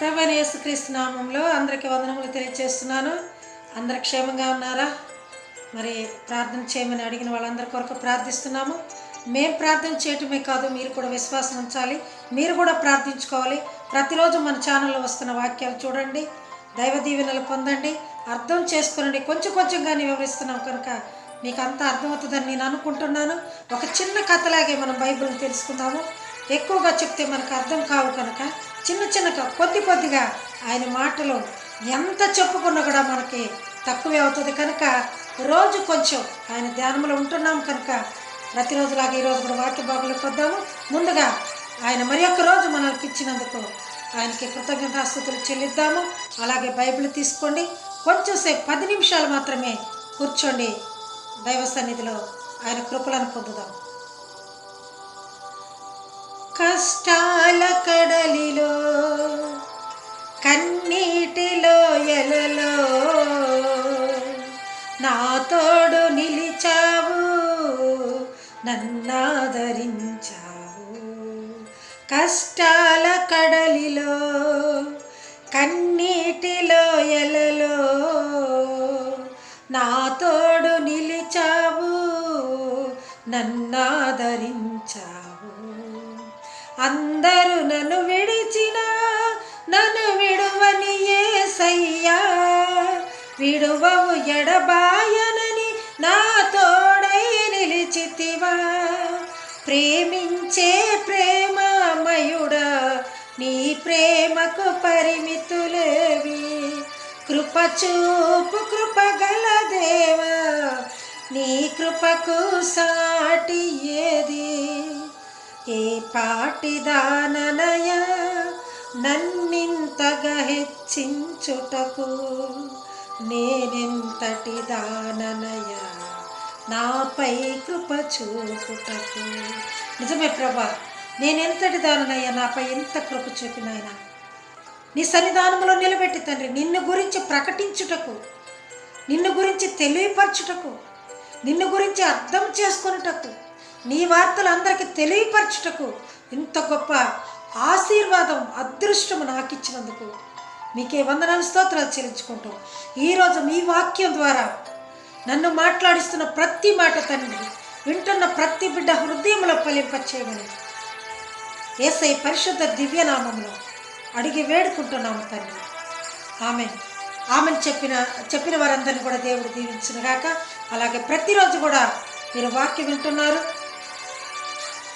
ప్రభైన యేసుక్రీస్తు నామంలో అందరికీ వందనములు తెలియజేస్తున్నాను అందరు క్షేమంగా ఉన్నారా? మరి ప్రార్థన చేయమని అడిగిన వాళ్ళందరి కొరకు ప్రార్థిస్తున్నాము. మేము ప్రార్థన చేయటమే కాదు మీరు కూడా విశ్వాసం ఉంచాలి. మీరు కూడా ప్రార్థించుకోవాలి. ప్రతిరోజు మన ఛానల్లో వస్తున్న వాక్యాలు చూడండి. దైవ దీవెనలు పొందండి. అర్థం చేసుకోనండి. కొంచెం కొంచెంగానే వివరిస్తున్నాం కనుక మీకు అంతా అర్థమవుతుందని నేను అనుకుంటున్నాను. ఒక చిన్న కథలాగే మనం బైబిల్ని తెలుసుకుందాము. ఎక్కువగా చెప్తే మనకు అర్థం కావు కనుక చిన్న చిన్న కొద్ది కొద్దిగా ఆయన మాటలు ఎంత చెప్పుకున్నా కూడా మనకి తక్కువే అవుతుంది కనుక రోజు కొంచెం ఆయన ధ్యానంలో ఉంటున్నాం కనుక ప్రతిరోజులాగా ఈరోజు కూడా వాక్య బాబులు పొద్దాము ముందుగా ఆయన మరి ఒక్క రోజు మనకి ఇచ్చినందుకు ఆయనకి కృతజ్ఞతాస్థుతులు చెల్లిద్దాము. అలాగే బైబిల్ తీసుకోండి. కొంచెం సేపు పది నిమిషాలు మాత్రమే కూర్చోండి. దైవ సన్నిధిలో ఆయన కృపలను పొందుదాం. కష్టాల కడలిలో కన్నీటిలో ఎలలో నా తోడు నిలిచావు నన్నాదరించావు. కష్టాల కడలిలో కన్నీటిలో ఎలలో నా తోడు నిలిచావు నన్నాదరించావు. అందరూ నన్ను విడిచిన నన్ను విడువని ఏసయ్యా. విడువవు ఎడబాయనని నా తోడై నిలిచితివా. ప్రేమించే ప్రేమమయుడా నీ ప్రేమకు పరిమితులేవి. కృపచూపు కృపగల దేవా నీ కృపకు సాటి ఏది? ఏ పాటిదాననయ నన్నింతగా హెచ్చించుటకు? నేనెంతటి దాననయ? నాపై కృప చూపుటకు. నిజమే ప్రభా నేనెంతటి దాననయ్యా నాపై ఎంత కృప చూపినాయనా నీ సన్నిధానంలో నిలబెట్టి తండ్రి నిన్ను గురించి ప్రకటించుటకు నిన్ను గురించి తెలియపరచుటకు నిన్ను గురించి అర్థం చేసుకొనుటకు నీ వార్తలు అందరికీ తెలియపరచుటకు ఇంత గొప్ప ఆశీర్వాదం అదృష్టము నాకు ఇచ్చినందుకు మీకే వందనాలు స్తోత్రాలు చెల్లించుకుంటాం ఈరోజు మీ వాక్యం ద్వారా నన్ను మాట్లాడిస్తున్న ప్రతి మాట తండ్రి వింటున్న ప్రతి బిడ్డ హృదయంలో ఫలింపచేయమని ఏసై పరిశుద్ధ దివ్యనామంలో అడిగి వేడుకుంటున్నాము తండ్రి ఆమె ఆమెను చెప్పిన చెప్పిన వారందరినీ కూడా దేవుడు దీవించునుగాక. అలాగే ప్రతిరోజు కూడా మీరు వాక్యం వింటున్నారు.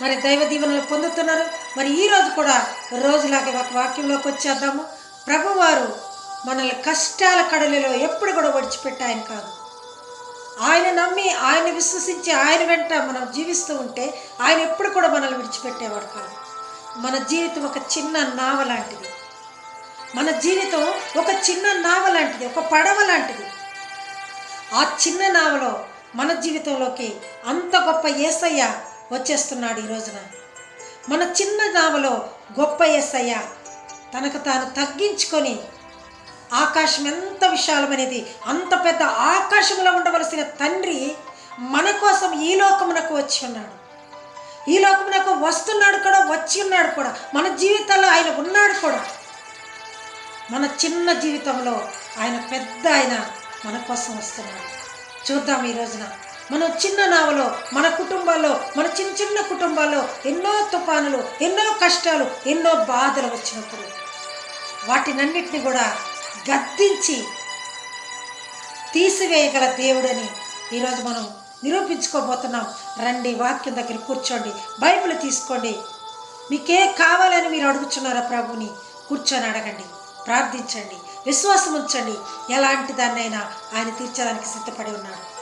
మరి దైవ దీవెనలు పొందుతున్నారు. మరి ఈ రోజు కూడా రోజులాగే ఒక వాక్యంలోకి వచ్చేద్దాము. ప్రభువారు మనల్ని కష్టాల కడలిలో ఎప్పుడు కూడా విడిచిపెట్టి ఆయన కాదు. ఆయన నమ్మి ఆయన విశ్వసించి ఆయన వెంట మనం జీవిస్తూ ఉంటే ఆయన ఎప్పుడు కూడా మనల్ని విడిచిపెట్టేవాడు కాదు. మన జీవితం ఒక చిన్న నావ లాంటిది. మన జీవితం ఒక చిన్న నావ లాంటిది ఒక పడవ లాంటిది. ఆ చిన్న నావలో మన జీవితంలోకి అంత గొప్ప ఏసయ్య వచ్చేస్తున్నాడు ఈ రోజున. మన చిన్న నామలో గొప్ప ఏసయ్య తనకు తాను తగ్గించుకొని ఆకాశం ఎంత విశాలమనేది అంత పెద్ద ఆకాశంలో ఉండవలసిన తండ్రి మన కోసం ఈ లోకమునకు వచ్చి ఉన్నాడు. ఈ లోకమునకు వస్తున్నాడు కూడా వచ్చి ఉన్నాడు కూడా మన జీవితంలో ఆయన ఉన్నాడు కూడా. మన చిన్న జీవితంలో ఆయన పెద్ద ఆయన మన కోసం వస్తున్నాడు. చూద్దాం ఈ రోజున. మనం చిన్న నావలో మన కుటుంబాల్లో మన చిన్న చిన్న కుటుంబాల్లో ఎన్నో తుఫానులు ఎన్నో కష్టాలు ఎన్నో బాధలు వచ్చినప్పుడు వాటినన్నిటిని కూడా గద్దించి తీసివేయగల దేవుడని ఈరోజు మనం నిరూపించుకోబోతున్నాం. రండి వాక్యం దగ్గర కూర్చోండి బైబిల్ తీసుకోండి. మీకే కావాలని మీరు అడుగుచున్నారా ప్రభుని? కూర్చొని అడగండి ప్రార్థించండి విశ్వాసం ఉంచండి. ఎలాంటి దాన్నైనా ఆయన తీర్చడానికి సిద్ధపడి ఉన్నాడు.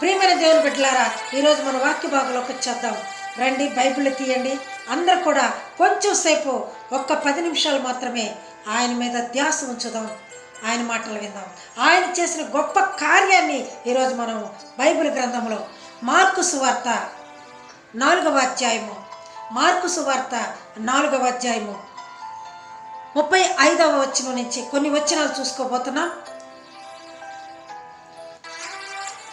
ప్రియమైన దేవుని బిడ్డలారా ఈరోజు మన వాక్య భాగంలోకి వచ్చేద్దాం. రండి బైబిల్ తీయండి. అందరు కూడా కొంచెం సేపు ఒక్క పది నిమిషాలు మాత్రమే ఆయన మీద ధ్యాస ఉంచుదాం. ఆయన మాటలు విందాం. ఆయన చేసిన గొప్ప కార్యాన్ని ఈరోజు మనం బైబిల్ గ్రంథంలో మార్కు సువార్త నాలుగవ అధ్యాయము. మార్కు సువార్త నాలుగవ అధ్యాయము. ముప్పై ఐదవ వచనం నుంచి కొన్ని వచనాలు చూసుకోబోతున్నాం.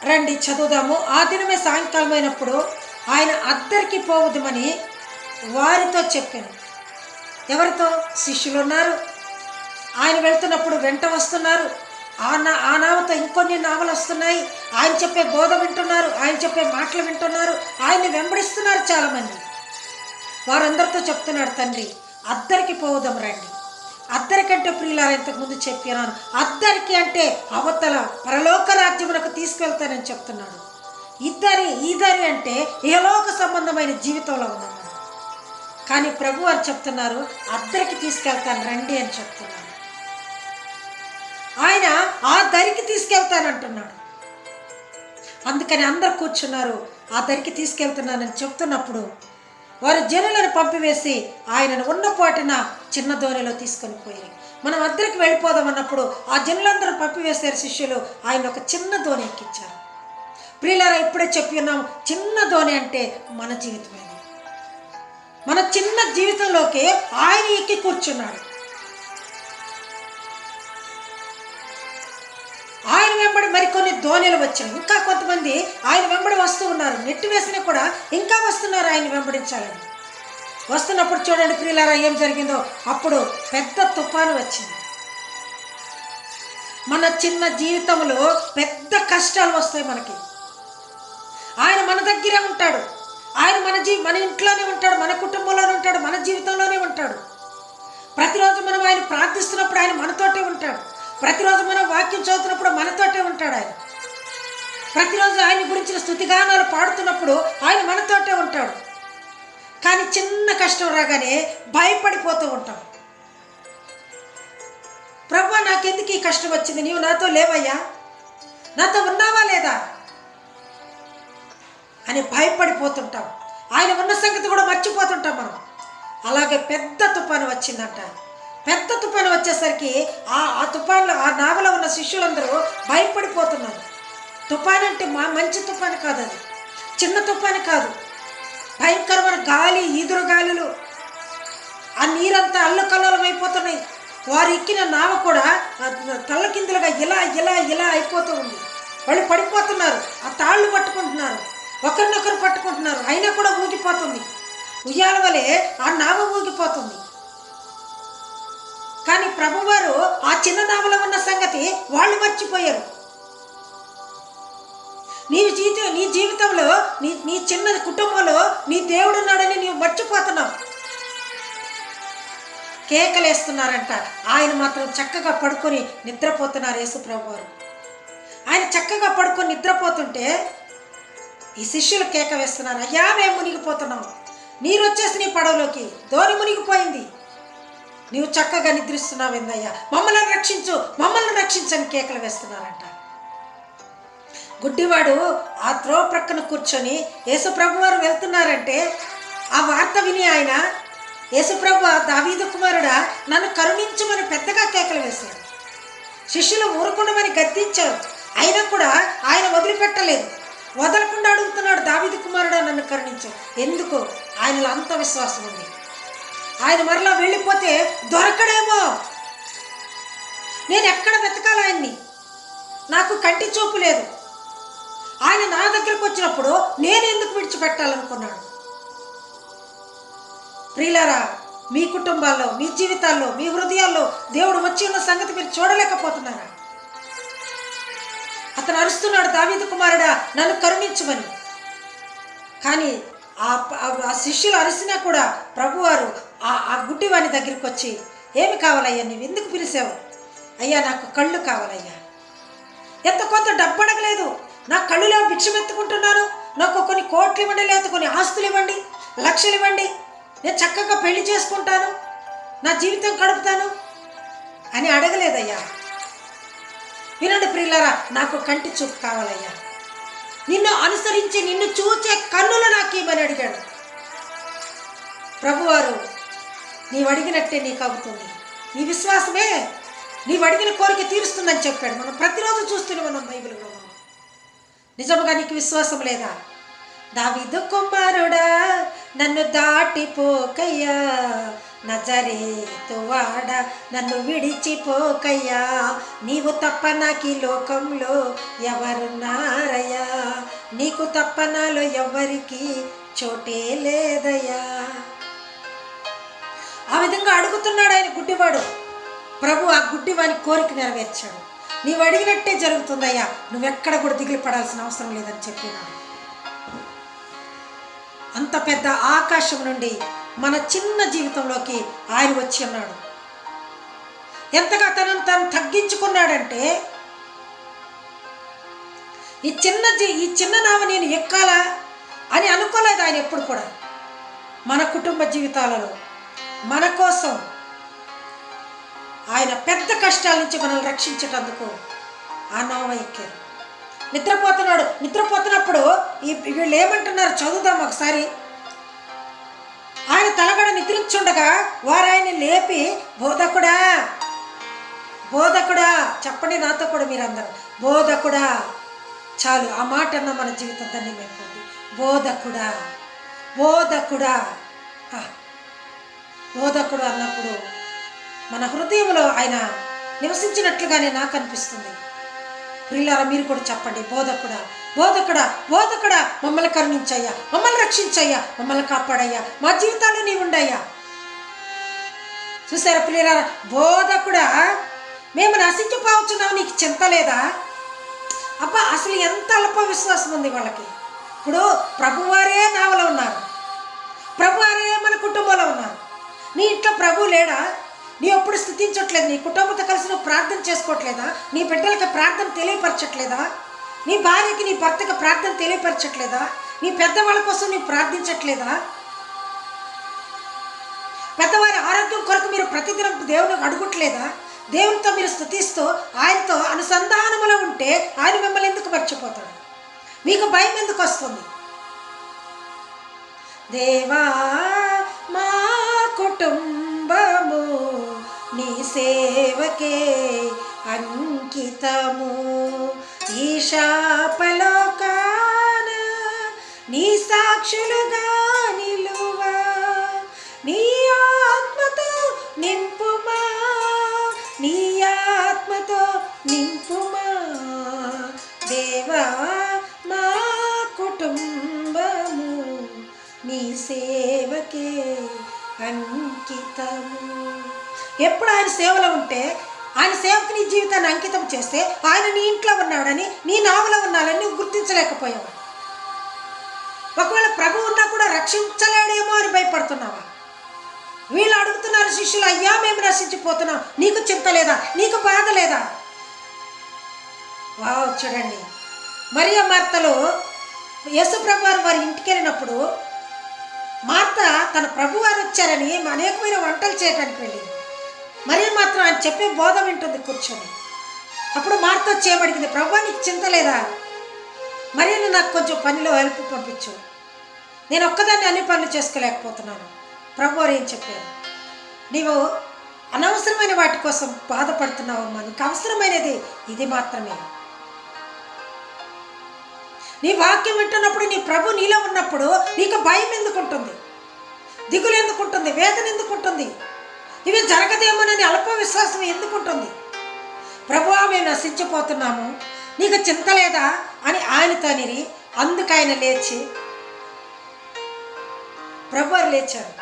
రండి చదువుదాము. ఆ దినమే సాయంకాలమైనప్పుడు ఆయన అద్దరికి పోవద్దుమని వారితో చెప్పాను. ఎవరితో? శిష్యులు ఉన్నారు ఆయన వెళ్తున్నప్పుడు వెంట వస్తున్నారు. ఆ నా ఆ నావతో ఇంకొన్ని నావలు వస్తున్నాయి. ఆయన చెప్పే బోధ వింటున్నారు. ఆయన చెప్పే మాటలు వింటున్నారు. ఆయన్ని వెంబడిస్తున్నారు చాలామంది. వారందరితో చెప్తున్నాడు తండ్రి అద్దరికి పోదాం రండి. అద్దరికంటే ప్రియులారా ఇంతకుముందు చెప్పినాను. అద్దరికి అంటే అవతల పరలోక రాజ్యమునకు తీసుకెళ్తానని చెప్తున్నాడు. ఇద్దరి ఇద్దరి అంటే ఏలోక సంబంధమైన జీవితంలో ఉన్నాం కానీ ప్రభు వారు చెప్తున్నారు అద్దరికి తీసుకెళ్తాను రండి అని చెప్తున్నారు ఆయన ఆ దరికి తీసుకెళ్తానంటున్నాడు అందుకని అందరు కూర్చున్నారు ఆ దరికి తీసుకెళ్తున్నానని చెప్తున్నప్పుడు వారు జనులను పంపివేసి ఆయనను ఉన్నపాటిన చిన్న దోణిలో తీసుకొని పోయారు. మనం అద్దరికి వెళ్ళిపోదాం అన్నప్పుడు ఆ జనులందరూ పంపివేశారు శిష్యులు. ఆయన ఒక చిన్న దోణి ఎక్కించారు ప్రియులారా ఇప్పుడే చెప్పి ఉన్నాం చిన్న దోణి అంటే మన జీవితమే మన చిన్న జీవితంలోకి ఆయన ఎక్కి కూర్చున్నాడు. వెంబడి మరికొన్ని ధోనిలు వచ్చాయి ఇంకా కొంతమంది ఆయన వెంబడి వస్తూ ఉన్నారు. నెట్టు వేసినా కూడా ఇంకా వస్తున్నారు ఆయన వెంబడించాలని. వస్తున్నప్పుడు చూడండి ప్రియులారా ఏం జరిగిందో. అప్పుడు పెద్ద తుఫాను వచ్చింది. మన చిన్న జీవితంలో పెద్ద కష్టాలు వస్తాయి మనకి. ఆయన మన దగ్గరే ఉంటాడు. ఆయన మన జీ మన ఇంట్లోనే ఉంటాడు మన కుటుంబంలోనే ఉంటాడు మన జీవితంలోనే ఉంటాడు. ప్రతిరోజు మనం ఆయన ప్రార్థిస్తున్నప్పుడు ఆయన మనతోటే ఉంటాడు. ప్రతిరోజు మనం వాక్యం చదువుతున్నప్పుడు మనతోటే ఉంటాడు ఆయన. ప్రతిరోజు ఆయన గురించిన స్థుతిగానాలు పాడుతున్నప్పుడు ఆయన మనతోటే ఉంటాడు. కానీ చిన్న కష్టం రాగానే భయపడిపోతూ ఉంటాం. ప్రభు నాకెందుకు ఈ కష్టం వచ్చింది? నీవు నాతో లేవయ్యా? నాతో ఉన్నావా లేదా? అని భయపడిపోతుంటాం. ఆయన ఉన్న సంగతి కూడా మర్చిపోతుంటాం మనం. అలాగే పెద్ద తుఫాను వచ్చిందంట. పెద్ద తుఫాను వచ్చేసరికి ఆ ఆ తుఫాన్లో ఆ నావలో ఉన్న శిష్యులందరూ భయపడిపోతున్నారు. తుఫాన్ అంటే మా మంచి తుఫాను కాదు అది చిన్న తుఫాను కాదు. భయంకరమైన గాలి ఈదురు గాలులు. ఆ నీరంతా అల్లకల్లోలం అయిపోతున్నాయి. వారు ఎక్కిన నావ కూడా తల్లకిందులుగా ఇలా ఇలా ఇలా అయిపోతూ ఉంది. వాళ్ళు పడిపోతున్నారు. ఆ తాళ్ళు పట్టుకుంటున్నారు. ఒకరినొకరు పట్టుకుంటున్నారు. అయినా కూడా ఊగిపోతుంది. ఉయ్యాల వలె ఆ నావ ఊగిపోతుంది. కానీ ప్రభువారు ఆ చిన్ననామలో ఉన్న సంగతి వాళ్ళు మర్చిపోయారు. నీ జీవిత నీ జీవితంలో నీ నీ చిన్న కుటుంబంలో నీ దేవుడు ఉన్నాడని నీవు మర్చిపోతున్నావు. కేకలేస్తున్నారంట ఆయన మాత్రం చక్కగా పడుకొని నిద్రపోతున్నారు యేసుప్రభు ప్రభువారు. ఆయన చక్కగా పడుకొని నిద్రపోతుంటే ఈ శిష్యులు కేక వేస్తున్నారు. అయ్యా మేము మునిగిపోతున్నాం. నీరు వచ్చేసి నీ పడవలోకి. ధోని మునిగిపోయింది. నీవు చక్కగా నిద్రిస్తున్నావు ఏందయ్యా మమ్మల్ని రక్షించు మమ్మల్ని రక్షించని కేకలు వేస్తున్నారంట. గుడ్డివాడు ఆ త్రో ప్రక్కన కూర్చొని యేసుప్రభు వారు వెళ్తున్నారంటే ఆ వార్త విని ఆయన యేసుప్రభు దావీదు కుమారుడా నన్ను కరుణించమని పెద్దగా కేకలు వేశాడు శిష్యులు ఊరుకుండమని గద్దించారు. అయినా కూడా ఆయన వదిలిపెట్టలేదు. వదలకుండా అడుగుతున్నాడు దావీదు కుమారుడా నన్ను కరుణించు. ఎందుకు ఆయనలో అంత విశ్వాసం ఉంది. ఆయన మరలా వెళ్ళిపోతే దొరకడేమో. నేను ఎక్కడ వెతకాలి ఆయన్ని? నాకు కంటి చూపు లేదు. ఆయన నా దగ్గరకు వచ్చినప్పుడు నేను ఎందుకు విడిచిపెట్టాలనుకున్నాడు ప్రియులారా మీ కుటుంబాల్లో మీ జీవితాల్లో మీ హృదయాల్లో దేవుడు వచ్చి ఉన్న సంగతి మీరు చూడలేకపోతున్నారా? అతను అరుస్తున్నాడు దావీదు కుమారుడా నన్ను కరుణించమని. కానీ ఆ శిష్యులు అరిసినా కూడా ప్రభువారు ఆ ఆ గుడ్డివాని దగ్గరికి వచ్చి ఏమి కావాలయ్యా నువ్వు ఎందుకు పిలిచావు? అయ్యా నాకు కళ్ళు కావాలయ్యా. ఎంత కొంత డబ్బు అడగలేదు నా కళ్ళులో భిక్షం ఎత్తుకుంటున్నాను నాకు కొన్ని కోట్లు ఇవ్వండి లేకపోతే కొన్ని ఆస్తులు ఇవ్వండి లక్షలు ఇవ్వండి నేను చక్కగా పెళ్ళి చేసుకుంటాను. నా జీవితం గడుపుతాను. అని అడగలేదయ్యా. వినండి ప్రియులారా నాకు కంటి చూపు కావాలయ్యా. నిన్ను అనుసరించి నిన్ను చూచే కన్నులు నాకు ఇవ్వని అడిగాడు. ప్రభువారు నీవు అడిగినట్టే నీకు అవుతుంది నీ విశ్వాసమే నీవు అడిగిన కోరిక తీరుస్తుందని చెప్పాడు. మనం ప్రతిరోజు చూస్తూనే మనం బైబిల్లో నిజముగా నీకు విశ్వాసం లేదా? దావిదు కుమారుడా నన్ను దాటిపోకయ్యా నజరేతువాడ నన్ను విడిచిపోకయ్యా నీవు తప్ప నాకు ఈ లోకంలో ఎవరున్నారయ్యా? నీకు తప్ప నాలో ఎవరికి చోటే లేదయ్యా? విధంగా అడుగుతున్నాడు ఆయన గుడ్డివాడు. ప్రభు ఆ గుడ్డివాని కోరిక నెరవేర్చాడు. నీవు అడిగినట్టే జరుగుతుందయ్యా. నువ్వెక్కడ కూడా దిగులు పడాల్సిన అవసరం లేదని చెప్పినాడు. అంత పెద్ద ఆకాశం నుండి మన చిన్న జీవితంలోకి ఆయన వచ్చి ఉన్నాడు ఎంతగా తనను తను తగ్గించుకున్నాడంటే ఈ చిన్న జీ ఈ చిన్న నావ నేను ఎక్కాలా అని అనుకోలేదు ఆయన ఎప్పుడు కూడా. మన కుటుంబ జీవితాలలో మన కోసం ఆయన పెద్ద కష్టాల నుంచి మనల్ని రక్షించేటందుకు ఆ నావ నిద్రపోతున్నాడు. నిద్రపోతున్నప్పుడు ఈ వీళ్ళు ఏమంటున్నారు చదువుదాం ఒకసారి. ఆయన తలగడ నిద్రించుండగా వారు ఆయన లేపి బోధకుడా బోధకుడా చెప్పండి నాతో కూడా మీరందరూ. బోధకుడా చాలు ఆ మాట అన్న మన జీవితం మేము బోధకుడా బోధకుడా. బోధకుడు అన్నప్పుడు మన హృదయంలో ఆయన నివసించినట్లుగానే నాకు అనిపిస్తుంది. ప్రిల్లారా మీరు కూడా చెప్పండి బోధకుడా బోధకుడా బోధకుడా మమ్మల్ని కరుణించయ్యా మమ్మల్ని రక్షించయ్యా మమ్మల్ని కాపాడయ్యా మా జీవితాల్లో నీ ఉండయ్యా. చూసారా ప్రియులారా బోధకుడా మేము నశించిపోవచ్చున్నావు నీకు చింత లేదా? అబ్బా అసలు ఎంత అల్ప విశ్వాసం ఉంది వాళ్ళకి. ఇప్పుడు ప్రభువారే నావలో ఉన్నారు. ప్రభువారే మన కుటుంబంలో ఉన్నారు. నీ ఇంట్లో ప్రభు లేడా? నీ ఎప్పుడు స్థుతించట్లేదు? నీ కుటుంబంతో కలిసి నువ్వు ప్రార్థన చేసుకోవట్లేదా? నీ బిడ్డలకి ప్రార్థన తెలియపరచట్లేదా? నీ భార్యకి నీ భర్తకి ప్రార్థన తెలియపరచట్లేదా? నీ పెద్దవాళ్ళ కోసం నీవు ప్రార్థించట్లేదా? పెద్దవారి ఆరోగ్యం కొరకు మీరు ప్రతిదినం దేవుని అడుగుట్లేదా? దేవునితో మీరు స్థుతిస్తూ ఆయనతో అనుసంధానములో ఉంటే ఆయన మిమ్మల్ని ఎందుకు మర్చిపోతాడు? మీకు భయం ఎందుకు వస్తుంది? దేవా మా కుటుంబము నీ సేవకే అంకితము. ఈ శాపలోకాన నీ సాక్షులుగా నిలువా. నీ ఆత్మతో నింపుమా. నీ ఆత్మతో నింపుమా. దేవా మా కుటుంబము నీ సేవకే అంకితము ఎప్పుడు ఆయన సేవలో ఉంటే ఆయన సేవకు నీ జీవితాన్ని అంకితం చేస్తే ఆయన నీ ఇంట్లో ఉన్నాడని నీ నావలో ఉన్నాడని నువ్వు గుర్తించలేకపోయావు. ఒకవేళ ప్రభు ఉన్నా కూడా రక్షించలేడేమో అని భయపడుతున్నావా? వీళ్ళు అడుగుతున్నారు శిష్యులు అయ్యా మేము నశించిపోతున్నాం నీకు చింత లేదా? నీకు బాధ లేదా? వావ్ చూడండి. మరియ మార్తలో యేసు ప్రభు వారి ఇంటికి వెళ్ళినప్పుడు మార్త తన ప్రభువారు వచ్చారని అనేకమైన వంటలు చేయడానికి వెళ్ళింది. మరీ మాత్రం ఆయన చెప్పే బోధ వింటుంది కూర్చొని. అప్పుడు మార్త చేయబడిగింది ప్రభు నీకు చింత లేదా? మరి నువ్వు నాకు కొంచెం పనిలో హెల్ప్ పంపించు. నేను ఒక్కదాన్ని అన్ని పనులు చేసుకోలేకపోతున్నాను. ప్రభు వారు ఏం చెప్పారు నీవు అనవసరమైన వాటి కోసం బాధపడుతున్నావమ్మా నీకు అవసరమైనది ఇది మాత్రమే. నీ వాక్యం వింటున్నప్పుడు నీ ప్రభు నీలో ఉన్నప్పుడు నీకు భయం ఎందుకు ఉంటుంది దిగులు ఎందుకు ఉంటుంది వేదన ఎందుకుంటుంది? ఇవి జరగదేమోనని అల్ప విశ్వాసం ఎందుకుంటుంది? ప్రభువా మేము నశించిపోతున్నాము. నీకు చింత లేదా అని ఆయనతో నిరి అందుకు ఆయన లేచి ప్రభువారు లేచారు.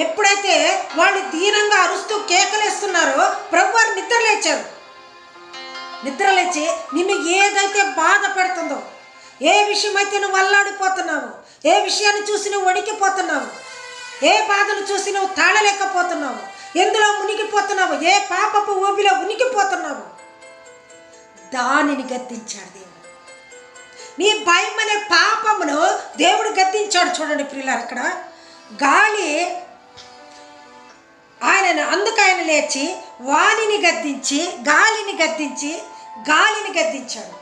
ఎప్పుడైతే వాళ్ళు దీనంగా అరుస్తూ కేకలేస్తున్నారో ప్రభువారు నిద్ర లేచారు నిద్రలేచి నిన్ను ఏదైతే బాధ పెడుతుందో ఏ విషయం అయితే నువ్వు అల్లాడిపోతున్నావు ఏ విషయాన్ని చూసి నువ్వు వణికిపోతున్నావు ఏ బాధను చూసి నువ్వు తాళలేకపోతున్నావు ఎందులో మునిగిపోతున్నావు ఏ పాపపు ఊబిలో ఉనికిపోతున్నావు దానిని గద్దించాడు దేవుడు. నీ భయం అనే పాపమును దేవుడు గద్దించాడు చూడండి పిల్లలు అక్కడ. గాలి ఆయనను అందుకు ఆయన లేచి వాణిని గద్దించి గాలిని గద్దించి గాలిని గద్దించాడు.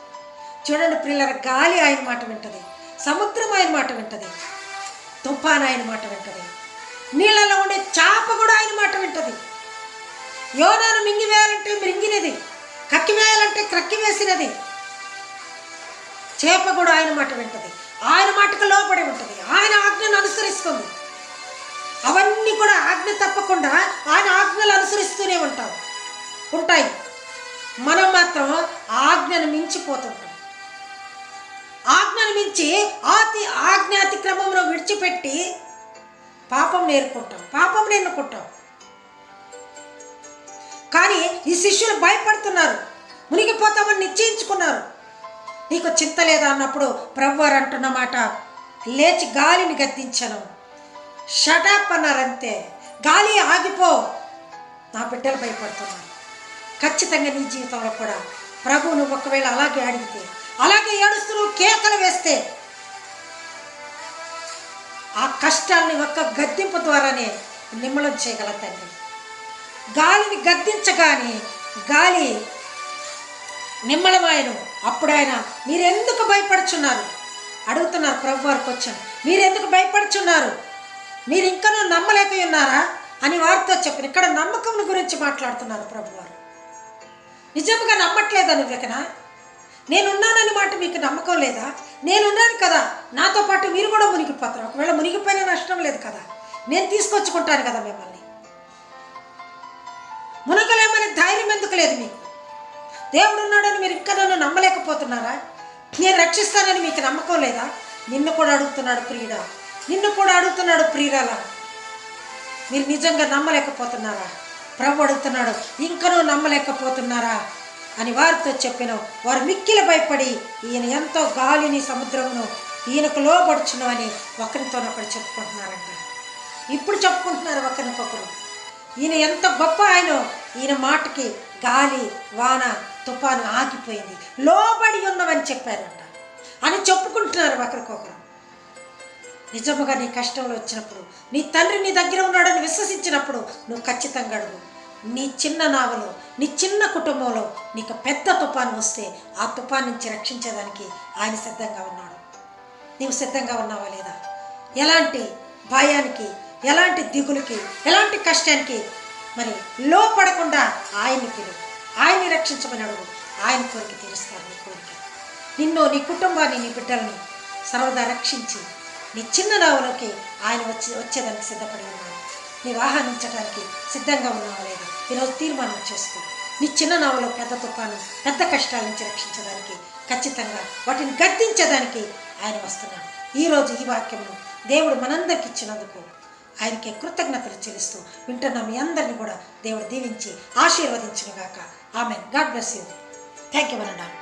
చూడండి పిల్లల గాలి ఆయన మాట వింటది సముద్రం ఆయన మాట వింటది తుఫాన్ ఆయన మాట వింటది నీళ్ళలో ఉండే చాప కూడా ఆయన మాట వింటది. యోనాను మింగివేయాలంటే మింగినది కక్కివేయాలంటే క్రక్కి వేసినది. చేప కూడా ఆయన మాట వింటది ఆయన మాటకు లోపడి ఉంటుంది ఆయన ఆజ్ఞను అనుసరిస్తుంది. అవన్నీ కూడా ఆజ్ఞ తప్పకుండా ఆయన ఆజ్ఞలు అనుసరిస్తూనే ఉంటాం. ఉంటాయి. మనం మాత్రం ఆజ్ఞను మించిపోతుంటాం. ఆజ్ఞను మించి ఆతి ఆజ్ఞాతిక్రమంలో విడిచిపెట్టి పాపం నేర్పుకుంటాం. పాపం ఎన్నుకుంటాం కానీ ఈ శిష్యులు భయపడుతున్నారు. మునిగిపోతామని నిశ్చయించుకున్నారు. నీకు చింత లేదా అన్నప్పుడు ప్రవ్వారు అంటున్నమాట అంటున్న మాట లేచి గాలిని గద్దించను. షటప్ అన్నారంతే. గాలి ఆగిపో. నా బిడ్డలు భయపడుతున్నారు. ఖచ్చితంగా నీ జీవితంలో కూడా ప్రభు నువ్వు ఒకవేళ అలాగే అడిగితే అలాగే ఏడుస్తూ నువ్వు కేకలు వేస్తే ఆ కష్టాల్ని ఒక్క గద్దింపు ద్వారానే నిమ్మలం చేయగల తండ్రి. గాలిని గద్దించగాని గాలి నిమ్మలమాయను. అప్పుడు ఆయన మీరెందుకు భయపడుచున్నారు? అడుగుతున్నారు ప్రభు వారికి వచ్చాను. మీరెందుకు భయపడుచున్నారు? మీరు ఇంకనూ నమ్మలేక ఉన్నారా అని వారితో చెప్పిన ఇక్కడ నమ్మకం గురించి మాట్లాడుతున్నారు ప్రభువారు. నిజంగా నమ్మట్లేదా నువ్వెకనా? నేనున్నానని మాట మీకు నమ్మకం లేదా? నేనున్నాను కదా నాతో పాటు మీరు కూడా మునిగిపోతారు. ఒకవేళ మునిగిపోయినా నష్టం లేదు కదా. నేను తీసుకొచ్చుకుంటాను కదా మిమ్మల్ని. మునగలేమనే ధైర్యం ఎందుకు లేదు మీకు? దేవుడు ఉన్నాడని మీరు ఇంకా నన్ను నమ్మలేకపోతున్నారా? నేను రక్షిస్తానని మీకు నమ్మకం లేదా? నిన్ను కూడా అడుగుతున్నాడు ప్రియుడా. నిన్ను కూడా అడుగుతున్నాడు ప్రియురాలా. మీరు నిజంగా నమ్మలేకపోతున్నారా? ప్రభు అడుగుతున్నాడు ఇంకనూ నమ్మలేకపోతున్నారా? అని వారితో చెప్పిన వారు మిక్కిల భయపడి ఈయన ఎంతో గాలిని సముద్రమును ఈయనకు లోపడుచును అని ఒకరితోనొకరు చెప్పుకుంటున్నారంట. ఇప్పుడు చెప్పుకుంటున్నారు ఒకరికొకరు ఈయన ఎంత గొప్ప ఆయన. ఈయన మాటకి గాలి వాన తుఫాను ఆగిపోయింది. లోబడి ఉన్నవని చెప్పారంట. అని చెప్పుకుంటున్నారు ఒకరికొకరు. నిజముగా నీ కష్టంలో వచ్చినప్పుడు నీ తండ్రి నీ దగ్గర ఉన్నాడని విశ్వసించినప్పుడు నువ్వు ఖచ్చితంగా అడుగు. నీ చిన్న నావలో నీ చిన్న కుటుంబంలో నీకు పెద్ద తుఫాను వస్తే ఆ తుఫాన్ నుంచి రక్షించేదానికి ఆయన సిద్ధంగా ఉన్నాడు. నీవు సిద్ధంగా ఉన్నావా లేదా? ఎలాంటి భయానికి ఎలాంటి దిగులుకి ఎలాంటి కష్టానికి? మరి లోపడకుండా ఆయన్ని పిలువు ఆయన్ని రక్షించమని అడుగు. ఆయన కోరిక తీరుస్తారు నీ కోరిక. నిన్ను నీ కుటుంబాన్ని నీ బిడ్డల్ని సర్వదా రక్షించి నీ ఆయన వచ్చి వచ్చేదానికి సిద్ధపడి ఉన్నాడు. నీవు ఆహ్వానించడానికి సిద్ధంగా ఉన్నావా లేదా? ఈరోజు తీర్మానం చేసుకో నీ చిన్ననావలో పెద్ద తుఫాను పెద్ద కష్టాల నుంచి రక్షించడానికి ఖచ్చితంగా వాటిని గర్తించడానికి ఆయన వస్తున్నాడు. ఈరోజు ఈ వాక్యమును దేవుడు మనందరికి ఇచ్చినందుకు ఆయనకి కృతజ్ఞతలు చెల్లిస్తూ వింటున్న మీ అందరిని కూడా దేవుడు దీవించి ఆశీర్వదించినగాక. ఆమె god bless you. Thank you అనండి